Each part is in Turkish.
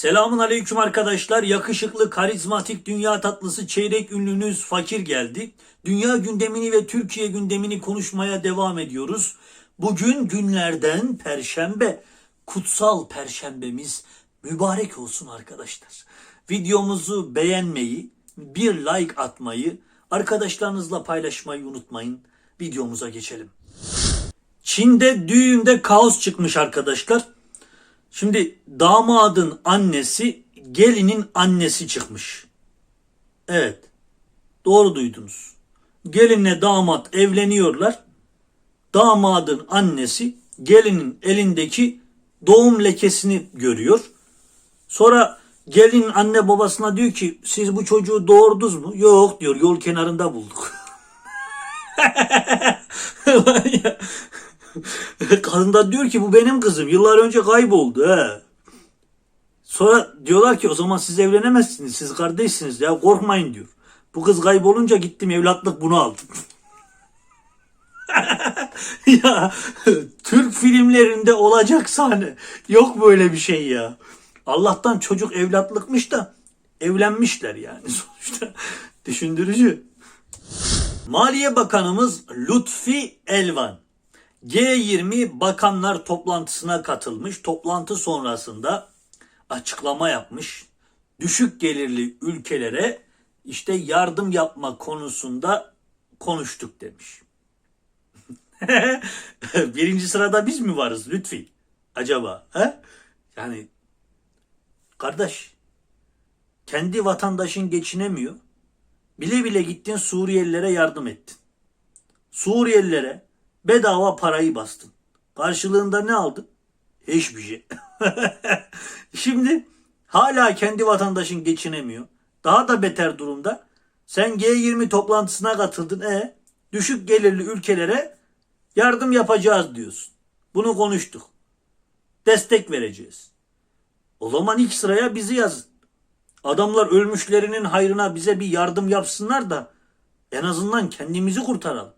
Selamun aleyküm arkadaşlar. Yakışıklı, karizmatik dünya tatlısı çeyrek ünlünüz Fakir geldi. Dünya gündemini ve Türkiye gündemini konuşmaya devam ediyoruz. Bugün günlerden perşembe. Kutsal perşembemiz mübarek olsun arkadaşlar. Videomuzu beğenmeyi, bir like atmayı, arkadaşlarınızla paylaşmayı unutmayın. Videomuza geçelim. Çin'de düğünde kaos çıkmış arkadaşlar. Şimdi damadın annesi gelinin annesi çıkmış. Evet. Doğru duydunuz. Gelinle damat evleniyorlar. Damadın annesi gelinin elindeki doğum lekesini görüyor. Sonra gelin anne babasına diyor ki siz bu çocuğu doğurdunuz mu? Yok diyor yol kenarında bulduk. Kadın da diyor ki bu benim kızım. Yıllar önce kayboldu. He. Sonra diyorlar ki o zaman siz evlenemezsiniz. Siz kardeşsiniz ya korkmayın diyor. Bu kız kaybolunca gittim evlatlık bunu aldım. ya Türk filmlerinde olacak sahne. Yok böyle bir şey ya. Allah'tan çocuk evlatlıkmış da evlenmişler yani sonuçta. Düşündürücü. Maliye Bakanımız Lütfi Elvan G20 bakanlar toplantısına katılmış. Toplantı sonrasında açıklama yapmış. Düşük gelirli ülkelere işte yardım yapma konusunda konuştuk demiş. Birinci sırada biz mi varız Lütfi? Acaba? He? Yani kardeş kendi vatandaşın geçinemiyor. Bile bile gittin Suriyelilere yardım ettin. Suriyelilere bedava parayı bastın. Karşılığında ne aldın? Hiçbir şey. Şimdi hala kendi vatandaşın geçinemiyor. Daha da beter durumda. Sen G20 toplantısına katıldın. E düşük gelirli ülkelere yardım yapacağız diyorsun. Bunu konuştuk. Destek vereceğiz. O zaman ilk sıraya bizi yazın. Adamlar ölmüşlerinin hayrına bize bir yardım yapsınlar da en azından kendimizi kurtaralım.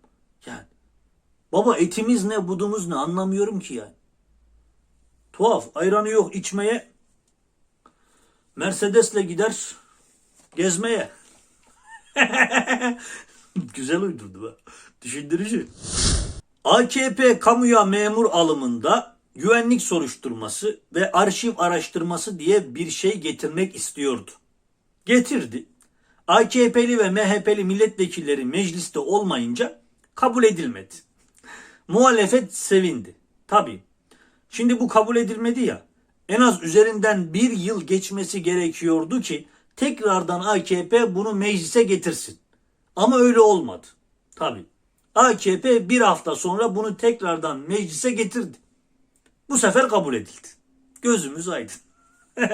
Baba etimiz ne budumuz ne anlamıyorum ki yani. Tuhaf ayranı yok içmeye Mercedes'le gider gezmeye. Güzel uydurdu be. Düşündürücü. AKP kamuya memur alımında güvenlik soruşturması ve arşiv araştırması diye bir şey getirmek istiyordu. Getirdi. AKP'li ve MHP'li milletvekilleri mecliste olmayınca kabul edilmedi. Muhalefet sevindi. Tabii. Şimdi bu kabul edilmedi ya. En az üzerinden bir yıl geçmesi gerekiyordu ki tekrardan AKP bunu meclise getirsin. Ama öyle olmadı. Tabii. AKP bir hafta sonra bunu tekrardan meclise getirdi. Bu sefer kabul edildi. Gözümüz aydın.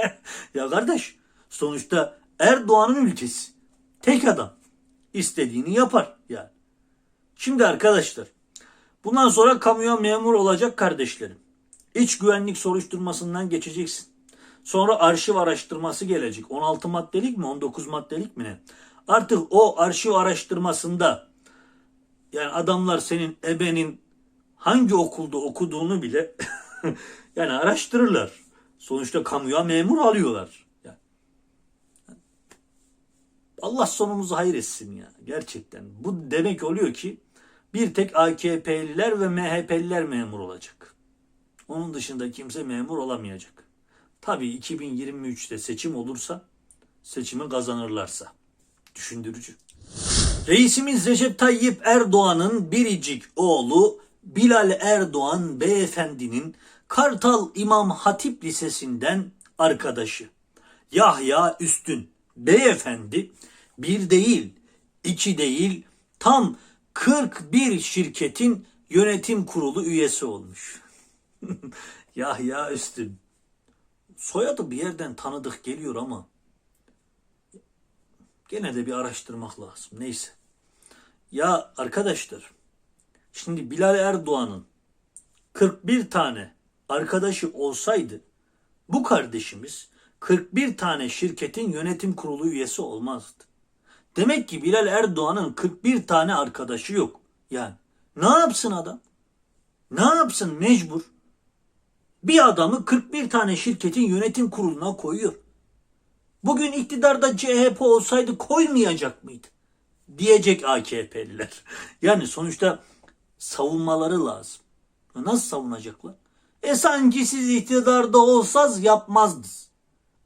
ya kardeş sonuçta Erdoğan'ın ülkesi. Tek adam. istediğini yapar yani. Şimdi arkadaşlar bundan sonra kamuya memur olacak kardeşlerim. İç güvenlik soruşturmasından geçeceksin. Sonra arşiv araştırması gelecek. 16 maddelik mi 19 maddelik mi ne? Artık o arşiv araştırmasında yani adamlar senin ebenin hangi okulda okuduğunu bile yani araştırırlar. Sonuçta kamuya memur alıyorlar. Allah sonumuzu hayır etsin ya gerçekten. Bu demek oluyor ki bir tek AKP'liler ve MHP'liler memur olacak. Onun dışında kimse memur olamayacak. Tabii 2023'te seçim olursa, seçimi kazanırlarsa. Düşündürücü. Reisimiz Recep Tayyip Erdoğan'ın biricik oğlu Bilal Erdoğan beyefendinin Kartal İmam Hatip Lisesi'nden arkadaşı. Yahya Üstün beyefendi bir değil, iki değil, tam 41 şirketin yönetim kurulu üyesi olmuş. Yahya Üstün. Soyadı bir yerden tanıdık geliyor ama gene de bir araştırmak lazım. Neyse. Ya arkadaşlar şimdi Bilal Erdoğan'ın 41 tane arkadaşı olsaydı bu kardeşimiz 41 tane şirketin yönetim kurulu üyesi olmazdı. Demek ki Bilal Erdoğan'ın 41 tane arkadaşı yok. Yani ne yapsın adam? Ne yapsın mecbur? Bir adamı 41 tane şirketin yönetim kuruluna koyuyor. Bugün iktidarda CHP olsaydı koymayacak mıydı? Diyecek AKP'liler. Yani sonuçta savunmaları lazım. Nasıl savunacaklar? E sanki siz iktidarda olsaz yapmazdınız.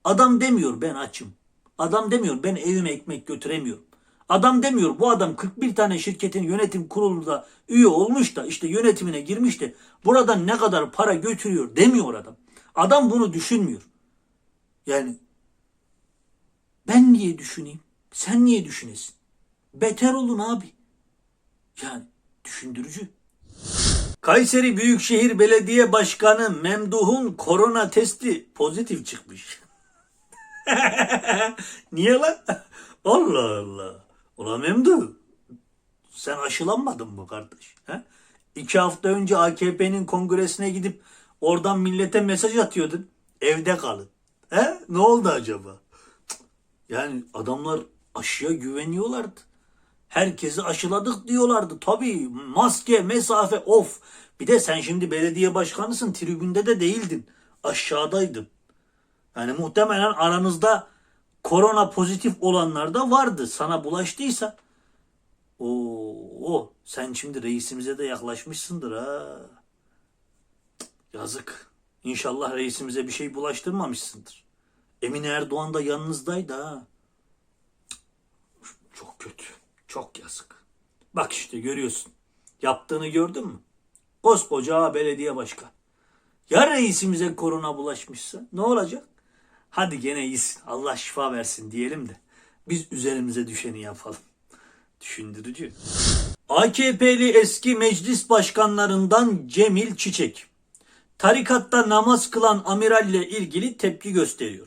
Adam demiyor ben açım. Adam demiyor ben evime ekmek götüremiyorum. Adam demiyor bu adam 41 tane şirketin yönetim kurulunda üye olmuş da işte yönetimine girmiş de buradan ne kadar para götürüyor demiyor adam. Adam bunu düşünmüyor. Yani ben niye düşüneyim? Sen niye düşünesin? Beter olun abi. Yani düşündürücü. Kayseri Büyükşehir Belediye Başkanı Memduh'un korona testi pozitif çıkmış. Niye lan? Allah Allah. Ulan Memduh sen aşılanmadın mı kardeş? He? İki hafta önce AKP'nin kongresine gidip oradan millete mesaj atıyordun. Evde kalın. He? Ne oldu acaba? Yani adamlar aşıya güveniyorlardı. Herkesi aşıladık diyorlardı. Tabii maske, mesafe of. Bir de sen şimdi belediye başkanısın. Tribünde de değildin. Aşağıdaydın. Yani muhtemelen aranızda korona pozitif olanlar da vardı. Sana bulaştıysa. Oo, sen şimdi reisimize de yaklaşmışsındır ha. Yazık. İnşallah reisimize bir şey bulaştırmamışsındır. Emine Erdoğan da yanınızdaydı ha. Çok kötü. Çok yazık. Bak işte görüyorsun. Yaptığını gördün mü? Koskoca belediye başkan. Ya reisimize korona bulaşmışsa ne olacak? Hadi gene iyisin. Allah şifa versin diyelim de. Biz üzerimize düşeni yapalım. Düşündürücü. AKP'li eski meclis başkanlarından Cemil Çiçek. Tarikatta namaz kılan amiralle ilgili tepki gösteriyor.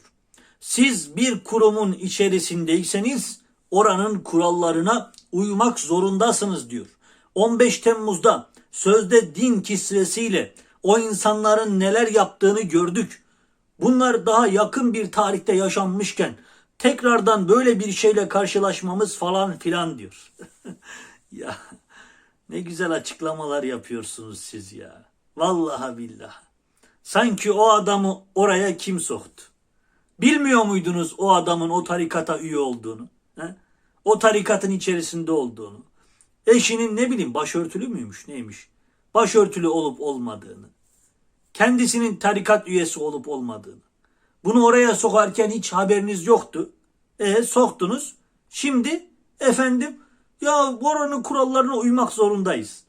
Siz bir kurumun içerisindeyseniz oranın kurallarına uymak zorundasınız diyor. 15 Temmuz'da sözde din kisvesiyle o insanların neler yaptığını gördük. Bunlar daha yakın bir tarihte yaşanmışken tekrardan böyle bir şeyle karşılaşmamız falan filan diyor. ya ne güzel açıklamalar yapıyorsunuz siz ya. Vallahi billah. Sanki o adamı oraya kim soktu? Bilmiyor muydunuz o adamın o tarikata üye olduğunu? He? O tarikatın içerisinde olduğunu. Eşinin ne bileyim başörtülü müymüş neymiş? Başörtülü olup olmadığını. Kendisinin tarikat üyesi olup olmadığını. Bunu oraya sokarken hiç haberiniz yoktu. E soktunuz. Şimdi efendim ya oranın kurallarına uymak zorundayız.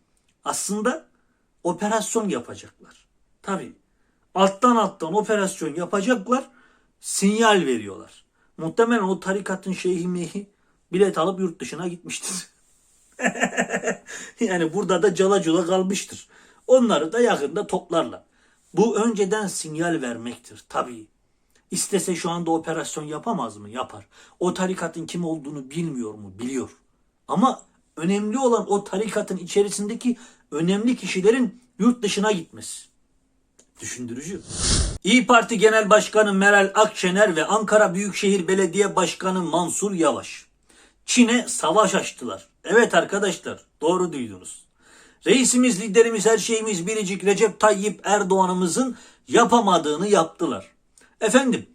Aslında operasyon yapacaklar. Tabii alttan alttan operasyon yapacaklar. Sinyal veriyorlar. Muhtemelen o tarikatın şeyhi mehi bilet alıp yurt dışına gitmiştir. yani burada da cala cula kalmıştır. Onları da yakında toplarlar. Bu önceden sinyal vermektir tabii. İstese şu anda operasyon yapamaz mı? Yapar. O tarikatın kim olduğunu bilmiyor mu? Biliyor. Ama önemli olan o tarikatın içerisindeki önemli kişilerin yurt dışına gitmesi. Düşündürücü. İyi Parti Genel Başkanı Meral Akşener ve Ankara Büyükşehir Belediye Başkanı Mansur Yavaş. Çin'e savaş açtılar. Evet arkadaşlar doğru duydunuz. Reisimiz, liderimiz, her şeyimiz biricik Recep Tayyip Erdoğan'ımızın yapamadığını yaptılar. Efendim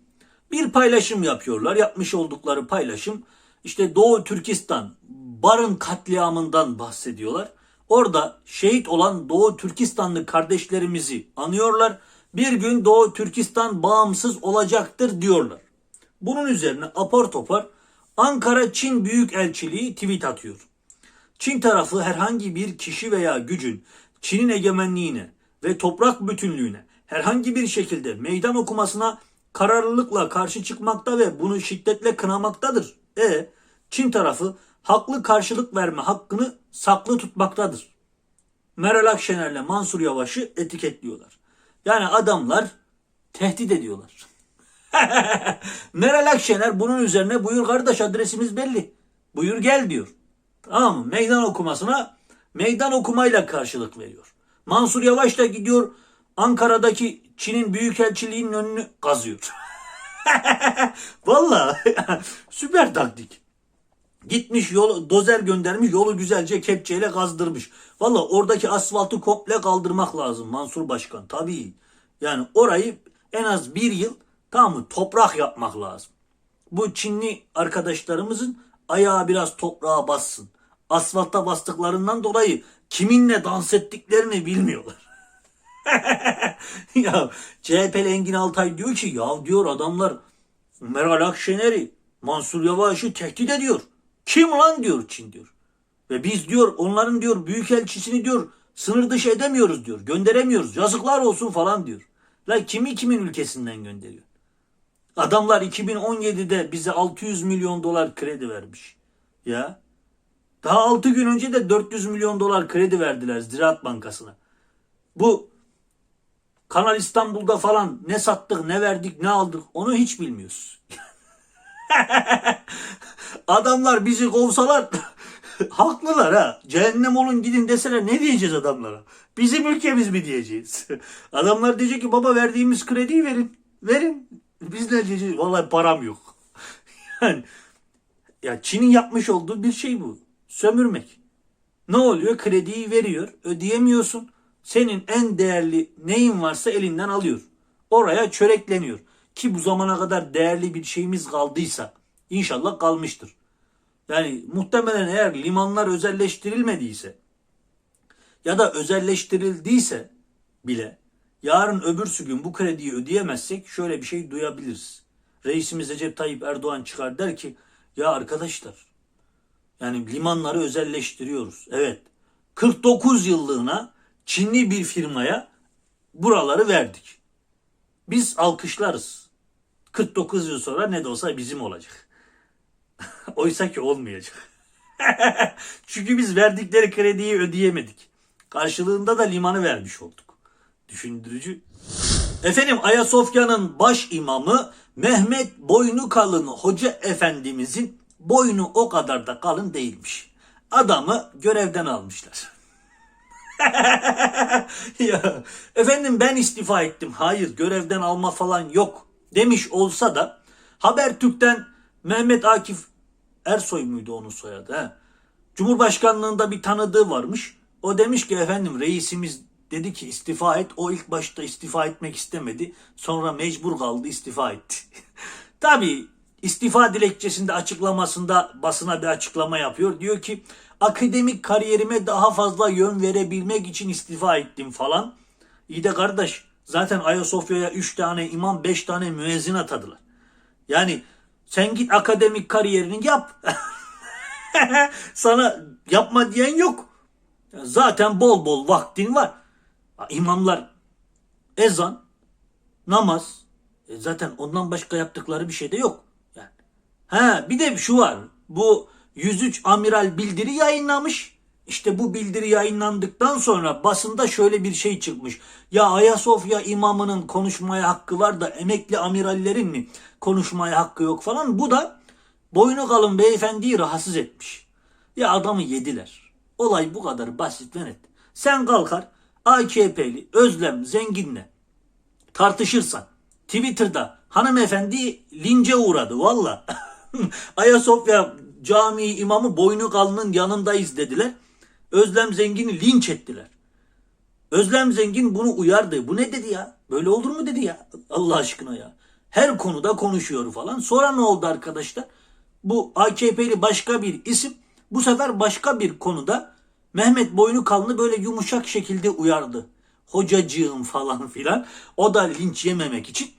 bir paylaşım yapıyorlar. Yapmış oldukları paylaşım işte Doğu Türkistan Barın katliamından bahsediyorlar. Orada şehit olan Doğu Türkistanlı kardeşlerimizi anıyorlar. Bir gün Doğu Türkistan bağımsız olacaktır diyorlar. Bunun üzerine apar topar Ankara Çin Büyükelçiliği tweet atıyor. Çin tarafı herhangi bir kişi veya gücün Çin'in egemenliğine ve toprak bütünlüğüne herhangi bir şekilde meydan okumasına kararlılıkla karşı çıkmakta ve bunu şiddetle kınamaktadır. E Çin tarafı haklı karşılık verme hakkını saklı tutmaktadır. Meral Akşener'le Mansur Yavaş'ı etiketliyorlar. Yani adamlar tehdit ediyorlar. Meral Akşener bunun üzerine buyur kardeş adresimiz belli. Buyur gel diyor. Tamam mı? Meydan okumasına meydan okumayla karşılık veriyor. Mansur Yavaş da gidiyor Ankara'daki Çin'in büyükelçiliğinin önünü kazıyor. Vallahi süper taktik. Gitmiş yol dozer göndermiş yolu güzelce kepçeyle kazdırmış. Valla oradaki asfaltı komple kaldırmak lazım Mansur Başkan. Tabii. Yani orayı en az bir yıl tamam mı toprak yapmak lazım. Bu Çinli arkadaşlarımızın ayağı biraz toprağa bassın. Asfalta bastıklarından dolayı kiminle dans ettiklerini bilmiyorlar. ya CHP'li Engin Altay diyor ki ya diyor adamlar Meral Akşener'i Mansur Yavaş'ı tehdit ediyor. Kim lan diyor Çin diyor. Ve biz diyor onların diyor büyükelçisini diyor sınır dışı edemiyoruz diyor. Gönderemiyoruz. Yazıklar olsun falan diyor. La kimi kimin ülkesinden gönderiyor? Adamlar 2017'de bize 600 milyon dolar kredi vermiş. Ya. Daha 6 gün önce de 400 milyon dolar kredi verdiler Ziraat Bankası'na. Bu Kanal İstanbul'da falan ne sattık, ne verdik, ne aldık onu hiç bilmiyoruz. Adamlar bizi kovsalar haklılar ha. Cehennem olun gidin deseler ne diyeceğiz adamlara? Bizim ülkemiz mi diyeceğiz? Adamlar diyecek ki baba verdiğimiz krediyi verin. Verin. Biz ne diyeceğiz? Vallahi param yok. Yani ya Çin'in yapmış olduğu bir şey bu. Sömürmek. Ne oluyor? Krediyi veriyor. Ödeyemiyorsun. Senin en değerli neyin varsa elinden alıyor. Oraya çörekleniyor. Ki bu zamana kadar değerli bir şeyimiz kaldıysa inşallah kalmıştır. Yani muhtemelen eğer limanlar özelleştirilmediyse ya da özelleştirildiyse bile yarın öbürsü gün bu krediyi ödeyemezsek şöyle bir şey duyabiliriz. Reisimiz Recep Tayyip Erdoğan çıkar der ki ya arkadaşlar yani limanları özelleştiriyoruz. Evet 49 yıllığına Çinli bir firmaya buraları verdik. Biz alkışlarız. 49 yıl sonra ne de olsa bizim olacak. Oysa ki olmayacak. Çünkü biz verdikleri krediyi ödeyemedik. Karşılığında da limanı vermiş olduk. Düşündürücü. Efendim Ayasofya'nın baş imamı Mehmet Boynu Kalın Hoca Efendimizin boynu o kadar da kalın değilmiş. Adamı görevden almışlar. ya efendim ben istifa ettim. Hayır görevden alma falan yok demiş olsa da Habertürk'ten Mehmet Akif Ersoy muydu onun soyadı? He? Cumhurbaşkanlığında bir tanıdığı varmış. O demiş ki efendim reisimiz dedi ki istifa et. O ilk başta istifa etmek istemedi. Sonra mecbur kaldı istifa etti. Tabii istifa dilekçesinde açıklamasında basına bir açıklama yapıyor. Diyor ki akademik kariyerime daha fazla yön verebilmek için istifa ettim falan. İyi de kardeş zaten Ayasofya'ya 3 tane imam 5 tane müezzin atadılar. Yani sen git akademik kariyerini yap. Sana yapma diyen yok. Zaten bol bol vaktin var. İmamlar ezan, namaz, e zaten ondan başka yaptıkları bir şey de yok. Yani. Ha bir de şu var. Bu 103 amiral bildiri yayınlamış. İşte bu bildiri yayınlandıktan sonra basında şöyle bir şey çıkmış. Ya Ayasofya imamının konuşmaya hakkı var da emekli amirallerin mi konuşmaya hakkı yok falan. Bu da boynu kalın beyefendiyi rahatsız etmiş. Ya adamı yediler. Olay bu kadar basit ve net. Sen kalkar AKP'li Özlem Zengin'le tartışırsan Twitter'da hanımefendi lince uğradı valla. Ayasofya Camii imamı boynu kalının yanındayız dediler. Özlem Zengin'i linç ettiler. Özlem Zengin bunu uyardı. Bu ne dedi ya? Böyle olur mu dedi ya? Allah aşkına ya. Her konuda konuşuyor falan. Sonra ne oldu arkadaşlar? Bu AKP'li başka bir isim bu sefer başka bir konuda Mehmet Boynu Kalın'ı böyle yumuşak şekilde uyardı. Hocacığım falan filan. O da linç yememek için.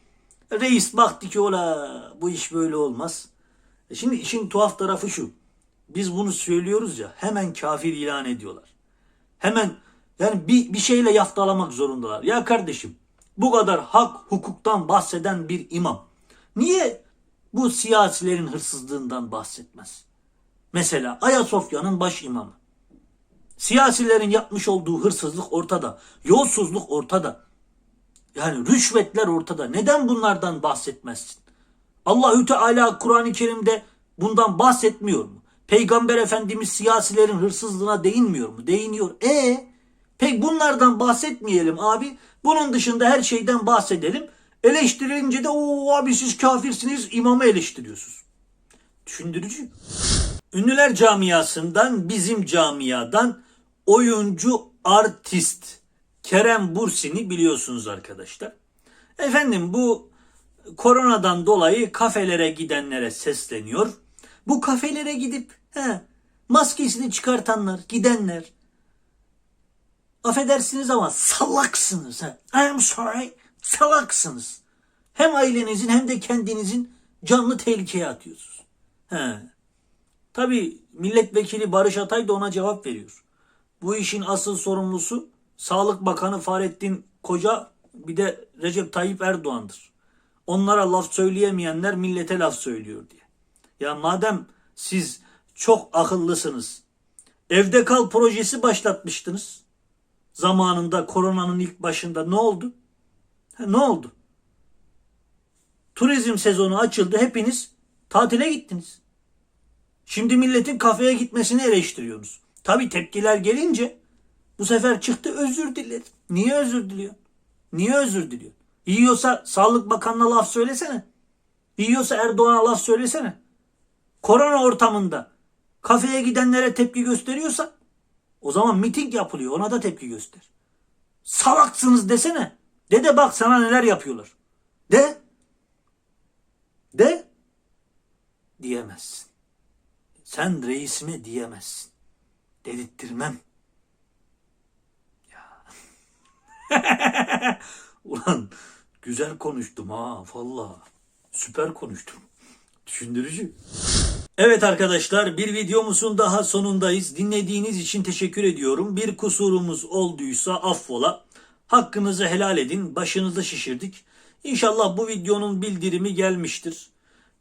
Reis baktı ki ola bu iş böyle olmaz. E şimdi işin tuhaf tarafı şu. Biz bunu söylüyoruz ya hemen kafir ilan ediyorlar. Hemen yani bir, bir şeyle yaftalamak zorundalar. Ya kardeşim bu kadar hak hukuktan bahseden bir imam niye bu siyasilerin hırsızlığından bahsetmez? Mesela Ayasofya'nın baş imamı. Siyasilerin yapmış olduğu hırsızlık ortada. Yolsuzluk ortada. Yani rüşvetler ortada. Neden bunlardan bahsetmezsin? Allahü Teala Kur'an-ı Kerim'de bundan bahsetmiyor mu? Peygamber Efendimiz siyasilerin hırsızlığına değinmiyor mu? Değiniyor. E pek bunlardan bahsetmeyelim abi. Bunun dışında her şeyden bahsedelim. Eleştirilince de o abi siz kafirsiniz imamı eleştiriyorsunuz. Düşündürücü. Ünlüler camiasından bizim camiadan oyuncu artist Kerem Bursin'i biliyorsunuz arkadaşlar. Efendim bu koronadan dolayı kafelere gidenlere sesleniyor. Bu kafelere gidip he, maskesini çıkartanlar, gidenler affedersiniz ama salaksınız. He. I sorry, salaksınız. Hem ailenizin hem de kendinizin canlı tehlikeye atıyorsunuz. He. Tabi milletvekili Barış Atay da ona cevap veriyor. Bu işin asıl sorumlusu Sağlık Bakanı Fahrettin Koca bir de Recep Tayyip Erdoğan'dır. Onlara laf söyleyemeyenler millete laf söylüyor diye. Ya madem siz çok akıllısınız. Evde kal projesi başlatmıştınız. Zamanında koronanın ilk başında ne oldu? Ha, ne oldu? Turizm sezonu açıldı. Hepiniz tatile gittiniz. Şimdi milletin kafeye gitmesini eleştiriyorsunuz. Tabi tepkiler gelince bu sefer çıktı özür dilerim. Niye özür diliyor? Niye özür diliyor? Yiyorsa Sağlık Bakanı'na laf söylesene. Yiyorsa Erdoğan'a laf söylesene. Korona ortamında kafeye gidenlere tepki gösteriyorsa o zaman miting yapılıyor. Ona da tepki göster. Salaksınız desene. De de bak sana neler yapıyorlar. De. De. Diyemezsin. Sen reisime diyemezsin. Dedirttirmem. Ya. Ulan güzel konuştum ha valla. Süper konuştum. Düşündürücü. Evet arkadaşlar bir videomuzun daha sonundayız. Dinlediğiniz için teşekkür ediyorum. Bir kusurumuz olduysa affola. Hakkınızı helal edin. Başınızı şişirdik. İnşallah bu videonun bildirimi gelmiştir.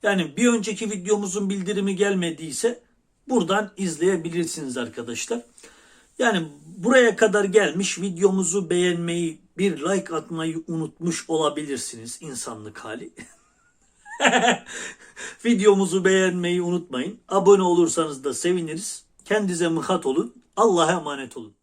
Yani bir önceki videomuzun bildirimi gelmediyse buradan izleyebilirsiniz arkadaşlar. Yani buraya kadar gelmiş videomuzu beğenmeyi, bir like atmayı unutmuş olabilirsiniz insanlık hali. Videomuzu beğenmeyi unutmayın. Abone olursanız da seviniriz. Kendinize mıhat olun. Allah'a emanet olun.